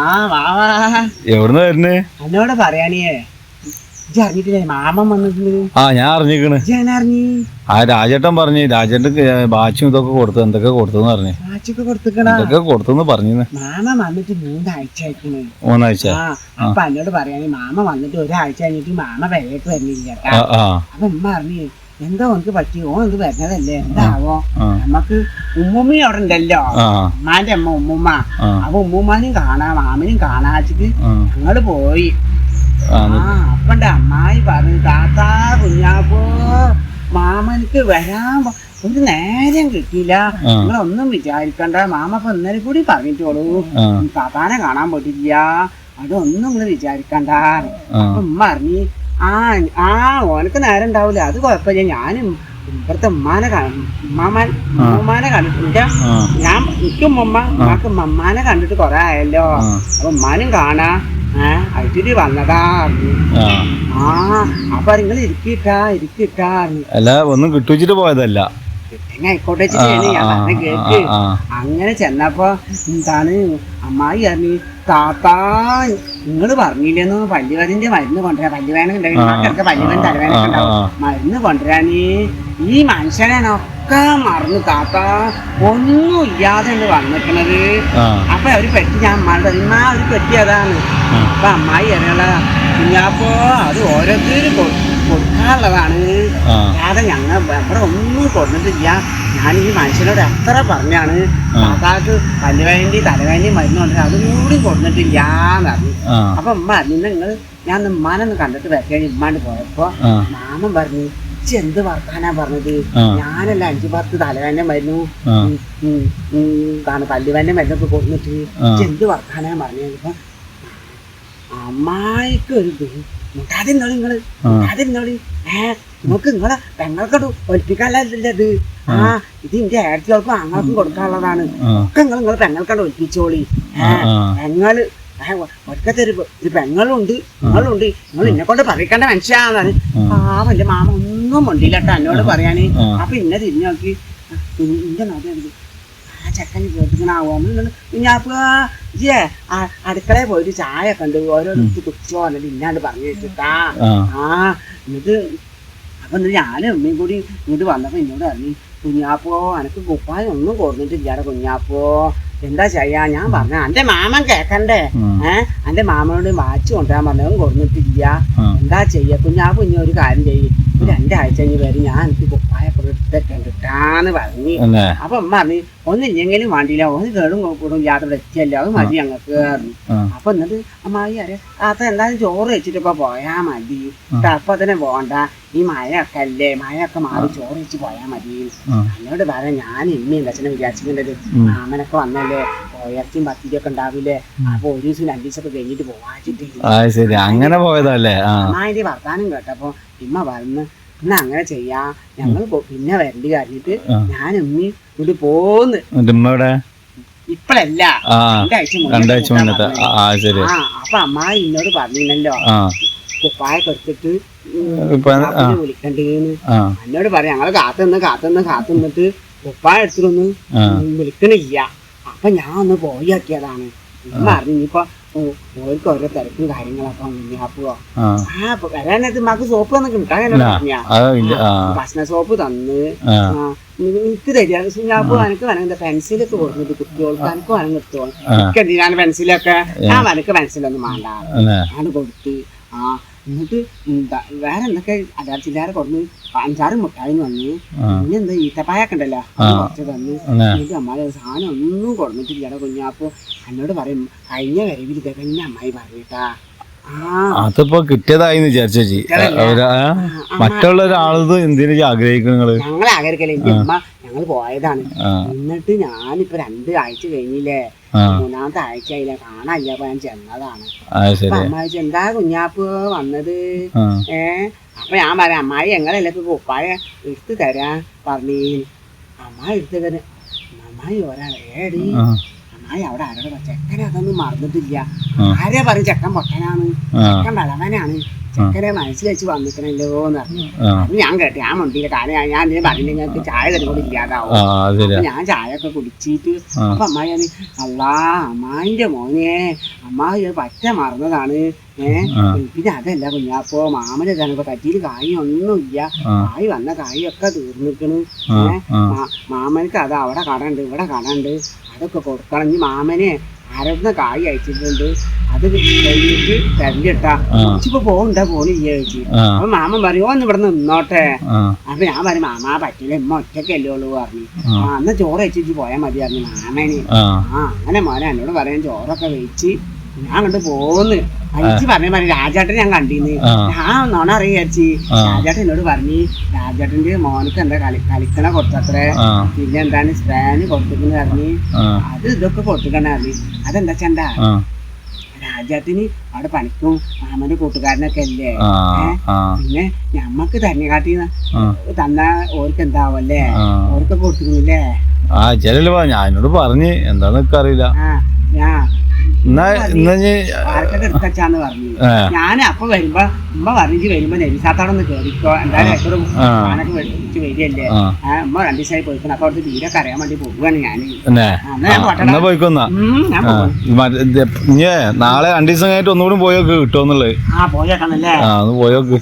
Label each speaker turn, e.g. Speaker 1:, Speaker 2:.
Speaker 1: ആ വാവാ
Speaker 2: എവിടുന്ന് വരുന്നേ?
Speaker 1: എന്നോട് പറയാനേ
Speaker 2: ആ ഞാൻ അറിഞ്ഞിക്കണ്. ആ രാജേട്ടൻ പറഞ്ഞു രാജേട്ടൻ ബാച്ചും ഇതൊക്കെ കൊടുത്തു എന്തൊക്കെ കൊടുത്തെന്ന് പറഞ്ഞു. എന്തൊക്കെ കൊടുത്തെന്ന് പറഞ്ഞു
Speaker 1: മാമ വന്നിട്ട് മൂന്നാഴ്ച
Speaker 2: മൂന്നാഴ്ച?
Speaker 1: അപ്പൊ എന്നോട് പറയാനേ മാമ വന്നിട്ട് ഒരാഴ്ച കഴിഞ്ഞിട്ട് മാമ പെരേക്ക് വരുന്നില്ല അപ്പൊ ഉമ്മ അറിഞ്ഞ് എന്താ എനിക്ക് പറ്റി. ഓ ഇത് വരുന്നതല്ലേ? എന്താവോ?
Speaker 2: നമുക്ക്
Speaker 1: നമ്മക്ക് ഉമ്മുമ്മി അവിടെ ഉണ്ടല്ലോ. ഉമ്മാന്റെ അമ്മ ഉമ്മുമ്മ. അപ്പൊ ഉമ്മുമ്മാനും കാണാ മാമനും കാണാച്ചിട്ട് ഞങ്ങൾ പോയി.
Speaker 2: ആ
Speaker 1: അപ്പണ്ട് അമ്മായി പറഞ്ഞു താത്താ കുഞ്ഞാപ്പോ മാമനിക്ക് വരാൻ ഒരു നേരം കിട്ടിയില്ല. നിങ്ങളൊന്നും വിചാരിക്കണ്ട. മാമ ഇപ്പൊ ഇന്നലെ കൂടി പറഞ്ഞിട്ടോളൂ. താത്താനെ കാണാൻ പറ്റില്ല അതൊന്നും നിങ്ങൾ വിചാരിക്കണ്ട. അപ്പൊ ഉമ്മ അറിഞ്ഞ് ആ ആ ഓനക്ക് നേരം ഉണ്ടാവില്ല അത് കുഴപ്പമില്ല. ഞാനും ഇവിടുത്തെ ഉമ്മാനെ ഉമ്മാമാൻ ഉമ്മാനെ കണ്ടിട്ടില്ല. ഞാൻ എനിക്കും ഉമ്മ ഉമ്മാക്ക് ഉമ്മാനെ കണ്ടിട്ട് കൊറേ ആയല്ലോ. അപ്പൊ ഉമ്മാനും കാണാ. ഏഹ് അയച്ചിട്ട് വന്നതാ.
Speaker 2: ആ.
Speaker 1: ആ അപ്പൊ നിങ്ങൾ ഇരിക്കിട്ടാ ഇരിക്കിട്ടാ
Speaker 2: അല്ല ഒന്നും കിട്ടുവച്ചിട്ട് പോയതല്ല.
Speaker 1: പിന്നെ
Speaker 2: ആ,
Speaker 1: കേക്ക്. അങ്ങനെ ചെന്നപ്പോ എന്താണ് അമ്മായി പറഞ്ഞു താത്താ നിങ്ങൾ പറഞ്ഞില്ലെന്ന്? പല്ലുവേദന്റെ മരുന്ന് കൊണ്ടുവരാ പല്ലുവേദന ഉണ്ടെങ്കിൽ മക്കൾക്ക് പല്ലുവേദന തലവേദന ഉണ്ടാവും. മരുന്ന് കൊണ്ടുവരാന് ഈ മനുഷ്യനൊക്കെ മറന്നു. താത്ത ഒന്നും ഇല്ലാതെ വന്നിക്കണത്.
Speaker 2: ആ.
Speaker 1: അപ്പൊ അവർ പെട്ടി ഞാൻ അമ്മാളുടെ ഉമ്മ അവർ പെട്ടി അതാണ്. അപ്പൊ അമ്മായി അറിയാള കുഞ്ഞാപ്പോ അത് ഓരോരുത്തരും കൊടുക്കാനുള്ളതാണ്. അല്ലാതെ ഞങ്ങൾ ഇവിടെ ഒന്നും കൊടുത്തിട്ടില്ല ഞാൻ ഈ മനുഷ്യനോട് എത്ര പറഞ്ഞാണ്. താത്താക്ക് പല്ലുവേണ്ടി തലവേണ്ടി മരുന്ന് കൊണ്ടുവരാൻ അതും കൂടി കൊടുത്തിട്ടില്ല എന്ന് പറഞ്ഞു അപ്പൊ ഉമ്മ പറഞ്ഞു നിങ്ങൾ ഞാൻ ഉമ്മാനൊന്ന് കണ്ടിട്ട് വരട്ടെ ഉമ്മാണ്ട് പോയപ്പോ മാമൻ പറഞ്ഞു എന്ത് വർത്താനാ പറഞ്ഞത്. ഞാനല്ല അഞ്ചു പത്ത് തലവേദന മരുന്നു പല്ലുവേദന മരുന്നൊക്കെ കൊടുത്തിട്ട് എന്ത് വർത്താനാ പറഞ്ഞപ്പോ അമ്മായിക്ക് ഒരു മുട്ടാതിരുന്നോളി
Speaker 2: നിങ്ങൾ.
Speaker 1: മുട്ടാതിരുന്നോളി ഏ നമുക്ക് നിങ്ങളെ പെങ്ങൾക്കടു ഒലിപ്പിക്കാനല്ലേ ഇത് ആ ഇത് ഇന്റെ ഏടത്തികൾക്കും അങ്ങൾക്കും കൊടുക്കാനുള്ളതാണ്. ഒക്കെ നിങ്ങൾ നിങ്ങളെ പെങ്ങൾക്കോട് ഒലിപ്പിച്ചോളി ഏ പെങ്ങൾ ഒറ്റത്തെ ഒരു ഒരു പെങ്ങളുണ്ട് നിങ്ങളുണ്ട് നിങ്ങൾ എന്നെ കൊണ്ട് പറയിക്കേണ്ട മനുഷ്യാന്നാണ് ആ. വല്യ മാമ ഒന്നും മുണ്ടില്ല കേട്ടോ എന്നോട് പറയാന്. അപ്പൊ ഇന്നെ തിരിഞ്ഞു നോക്കി. നോക്കി ആ ചെക്കൻ കേട്ടിക്കണാവോ ഞാപ്പ ഇജേ അടുക്കളയിൽ പോയിട്ട് ചായ കണ്ടു. ഓരോ കുച്ചോ എന്നിട്ട് ഇന്നാണ്ട് പറഞ്ഞു വെച്ചിട്ടാ.
Speaker 2: ആ.
Speaker 1: എന്നിട്ട് അപ്പൊ എന്നിട്ട് ഞാനും ഉമ്മയും കൂടി ഇങ്ങോട്ട് വന്നപ്പോ എന്നോട് പറഞ്ഞു കുഞ്ഞാപ്പോ അനക്ക് കുപ്പായം ഒന്നും കൊടുത്തിട്ടില്ലാടെ കുഞ്ഞാപ്പോ. എന്താ ചെയ്യാ? ഞാൻ പറഞ്ഞ എന്റെ മാമൻ കേക്കണ്ടേ. ഏഹ് എന്റെ മാമനോട് വാച്ച് കൊണ്ടുവരാൻ പറഞ്ഞതും കൊടുത്തിട്ടില്ല. എന്താ ചെയ്യാ? കുഞ്ഞാപ്പ് ഇനി ഒരു കാര്യം ചെയ്യും. രണ്ടാഴ്ച കഴിഞ്ഞ് വരും ഞാൻ എനിക്ക് കുപ്പായൊക്കെ എടുത്തൊക്കെ കിട്ടാന്ന് പറഞ്ഞു. അപ്പൊ അമ്മ പറഞ്ഞു ഒന്നില്ലെങ്കിലും വേണ്ടിയില്ല ഒന്ന് കേടും കൂടും യാത്ര എത്തിയല്ലോ അത് മതി ഞങ്ങൾക്ക് അപ്പൊ എന്നിട്ട് അമ്മായി അറിയാം അപ്പൊ എന്തായാലും ചോറ് വെച്ചിട്ടിപ്പോ പോയാ മതി. അപ്പൊ തന്നെ പോണ്ട. ഈ മഴയൊക്കെ അല്ലേ മഴയൊക്കെ മാറി ചോറ് വെച്ച് പോയാ മതി. എന്നോട് പറയാം ഞാൻ ഇമ്മയും ദശനം വിചാരിച്ചിട്ടുണ്ടത് മാമനൊക്കെ വന്നല്ലേ പോയർച്ചയും പത്തിരിയൊക്കെ ഉണ്ടാവില്ലേ? അപ്പൊ ഒരു ദിവസം രണ്ടു ദിവസമൊക്കെ കഴിഞ്ഞിട്ട് പോവാച്ചിട്ട്
Speaker 2: ആ ശരി. അങ്ങനെ പോയതല്ലേ? ആ.
Speaker 1: വർത്താനം കേട്ടപ്പോ ഇമ്മ പറഞ്ഞു എന്നാ അങ്ങനെ ചെയ്യാ. ഞങ്ങൾ പിന്നെ വരണ്ടി കഴിഞ്ഞിട്ട്. ഞാൻ ഉമ്മി ഇവിടെ പോന്ന്.
Speaker 2: എന്നിട്ട്
Speaker 1: ഇപ്പഴല്ല
Speaker 2: ആ.
Speaker 1: രണ്ടാഴ്ച മുന്നേ
Speaker 2: രണ്ടാഴ്ച
Speaker 1: കൂട്ടാൻ
Speaker 2: മുന്നത്തെ. ആ ശരി.
Speaker 1: ആ അപ്പൊ അമ്മായി എന്നോട് പറഞ്ഞില്ലല്ലോ.
Speaker 2: ആ.
Speaker 1: കുപ്പായൊക്കെ എടുത്തിട്ട്
Speaker 2: ഇപ്പൊ ആ.
Speaker 1: കാപ്പിനെ വിളിക്കണ്ടേന്ന്.
Speaker 2: ആ.
Speaker 1: എന്നോട് പറയാം ഞങ്ങൾ കാത്തുനിന്ന് കാത്തുനിന്ന് കാത്തുനിന്നിട്ട് കുപ്പായ എടുത്തിട്ടൊന്ന്
Speaker 2: ആ.
Speaker 1: വിളിക്കണില്ല. അപ്പൊ ഞാൻ ഒന്ന് പോയി ആക്കിയതാണ് ഉമ്മ അറിഞ്ഞു ഓർക്ക് ഓരോ തിരക്കും കാര്യങ്ങളൊക്കെ കുഞ്ഞാപ്പോ
Speaker 2: ആ.
Speaker 1: വരാനത്ത് മക്ക് സോപ്പ് തന്ന് കിട്ടാൻ പറഞ്ഞാ
Speaker 2: ആ
Speaker 1: ഭക്ഷണ സോപ്പ് തന്ന് എനിക്ക് തരിക കുഞ്ഞാപ്പോ എനിക്ക് വേണമെങ്കിൽ പെൻസിലൊക്കെ കൊടുക്കുന്നത് കുട്ടികൾക്ക് എനിക്ക് വേണമെങ്കിൽ എടുത്തോളാം. എനിക്ക് എന്തിനാണ് പെൻസിലൊക്കെ? ആ എനിക്ക് പെൻസിലൊന്നും വേണ്ട. ഞാൻ കൊടുത്ത് ആ എന്നിട്ട് വേറെ എന്തൊക്കെ അല്ലാതെ ചില്ലാരെ കൊടുന്ന് അഞ്ചാറ് മുട്ടായി വന്നു. പിന്നെ എന്താ ഈത്തപ്പായൊക്കെ ഉണ്ടല്ലോ അത് കുറച്ച് തന്നു. എന്നിട്ട് അമ്മായി സാധനം ഒന്നും കൊടുത്തിട്ടില്ലട കുഞ്ഞാപ്പോ എന്നോട് പറയും കഴിഞ്ഞ വരവിൽ കഴിഞ്ഞ അമ്മായി പറഞ്ഞിട്ടാ.
Speaker 2: അതിപ്പോ കിട്ടിയതായി വിചാരിച്ചു ചേച്ചി. മറ്റുള്ള ഒരാളത് എന്തിനു ആഗ്രഹിക്കുന്നത് ഞങ്ങൾ
Speaker 1: ഞങ്ങളെ ആഗ്രഹിക്കല്ലേ? എന്റെ അമ്മ ഞങ്ങൾ പോയതാണ്. എന്നിട്ട് ഞാനിപ്പോ രണ്ട് ആഴ്ച കഴിഞ്ഞില്ലേ? മൂന്നാമത്തെ ആഴ്ച ആയില്ലേ? കാണാനില്ല അപ്പൊ ഞാൻ ചെന്നതാണ്. അമ്മ ചോദിച്ചു, എന്താ കുഞ്ഞാപ്പ് വന്നത്? ഏ? അപ്പൊ ഞാൻ പറയാം അമ്മായി ഞങ്ങളല്ലേ ഇപ്പൊ കുപ്പായ എടുത്തു തരാ പറഞ്ഞു. അമ്മായി എടുത്തു തരാ അമ്മായി ഒരാളേടി ഏടി അമ്മായി അവിടെ ആരോട് ചെക്കനെ അതൊന്നും മറന്നിട്ടില്ല. ആരെ പറഞ്ഞു ചെക്കൻ പൊട്ടനാണ്? ചെക്കൻ വളവനാണ് ചെക്കനെ മനസ്സിൽ വെച്ച് വന്നിക്കണല്ലോ എന്ന് പറഞ്ഞു. ഞാൻ കേട്ടെ ഞാൻ മുണ്ടിയില്ല കാരണം ഞാൻ- ഞാൻ പറഞ്ഞില്ല ഞങ്ങൾക്ക് ചായ തന്നെ കൂടി ഇല്ലാതാവും. അപ്പൊ ഞാൻ ചായ ഒക്കെ കുടിച്ചിട്ട് അപ്പൊ അമ്മായി അല്ലാ അമ്മായിന്റെ മോനെ അമ്മായി പറ്റ മറന്നതാണ്. ഏഹ്. പിന്നെ അതല്ല കുഞ്ഞാപ്പോ മാമന് തന്നെ ഇപ്പൊ കറ്റിയിൽ കായ് ഒന്നുമില്ല കായ് വന്ന കായൊക്കെ തീർന്നിക്കണ്. ഏഹ് മാമനക്ക് അത് അവിടെ കടണ്ട് ഇവിടെ കടണ്ട് അതൊക്കെ കൊടുക്കണം. ഇനി മാമനെ ആരോടുന്ന കായ് അയച്ചിട്ടുണ്ട്. അത് കഴിഞ്ഞിട്ട് തരണ്ടിട്ടാ
Speaker 2: ആ.
Speaker 1: ഇപ്പൊ പോകണ്ട പോണില്ല ചോദിച്ചു അപ്പൊ മാമൻ പറയും ഓന്ന് ഇവിടെ നിന്നോട്ടെ. അപ്പൊ ഞാൻ പറയും മാമാ പറ്റില്ല ഇമ്മ ഒറ്റക്കല്ലേ ഉള്ളൂ പറഞ്ഞു.
Speaker 2: ആ.
Speaker 1: അന്ന് ചോറ് വെച്ചിട്ട് പോയാൽ മതി പറഞ്ഞു മാമന്.
Speaker 2: ആ.
Speaker 1: അങ്ങനെ മോനെ എന്നോട് പറയാൻ ചോറൊക്കെ വെച്ച് ഞാൻ അങ്ങോട്ട് പോന്ന്. അയച്ച് പറഞ്ഞു പറഞ്ഞു രാജാട്ടൻ ഞാൻ കണ്ടിന്ന്. ഞാൻ നോണ അറിയാച്ചി. രാജാട്ടൻ എന്നോട് പറഞ്ഞു രാജാട്ടന്റെ മോനക്ക് എന്താ കളി കളിക്കണ കൊടുത്തത്രേ? പിന്നെ എന്താണ് സ്പാന് കൊടുത്തിരിക്കുന്ന പറഞ്ഞു. അത് ഇതൊക്കെ കൊടുത്തിക്കണ അതെന്താ ചണ്ട
Speaker 2: ആ
Speaker 1: രാജാട്ടിന് അവിടെ പണിക്കും മാമന്റെ കൂട്ടുകാരനൊക്കെ അല്ലേ? പിന്നെ ഞമ്മക്ക് തന്നെ
Speaker 2: കാട്ടി
Speaker 1: തന്ന ഓർക്ക് എന്താവല്ലേ ഓർക്ക് കൊടുത്തിരുന്നില്ലേ
Speaker 2: ആ ചില ഞാൻ എന്നോട് പറഞ്ഞ്. എന്താന്നൊക്കെ അറിയില്ല.
Speaker 1: ആ എടുത്തച്ചാന്ന് പറഞ്ഞു. ഞാൻ അപ്പൊ വരുമ്പോ ഉമ്മ പറഞ്ഞു വരുമ്പോ നെരിസാത്തോടൊന്ന് കേറിക്കോ. എന്തായാലും എപ്പോഴും വരികയല്ലേ. ഉമ്മ രണ്ടു ദിവസമായി പോയിക്കണം. അപ്പൊ അവിടുത്തെ തീരൊക്കെ അറിയാൻ വേണ്ടി പോവുകയാണ് ഞാൻ
Speaker 2: നാളെ രണ്ടു ദിവസം കഴിഞ്ഞിട്ട് ഒന്നുകൂടി പോയോക്ക് കിട്ടുമെന്നുള്ളത്
Speaker 1: ആ പോയേക്കാണല്ലേ.
Speaker 2: ഒന്ന് പോയോക്ക്.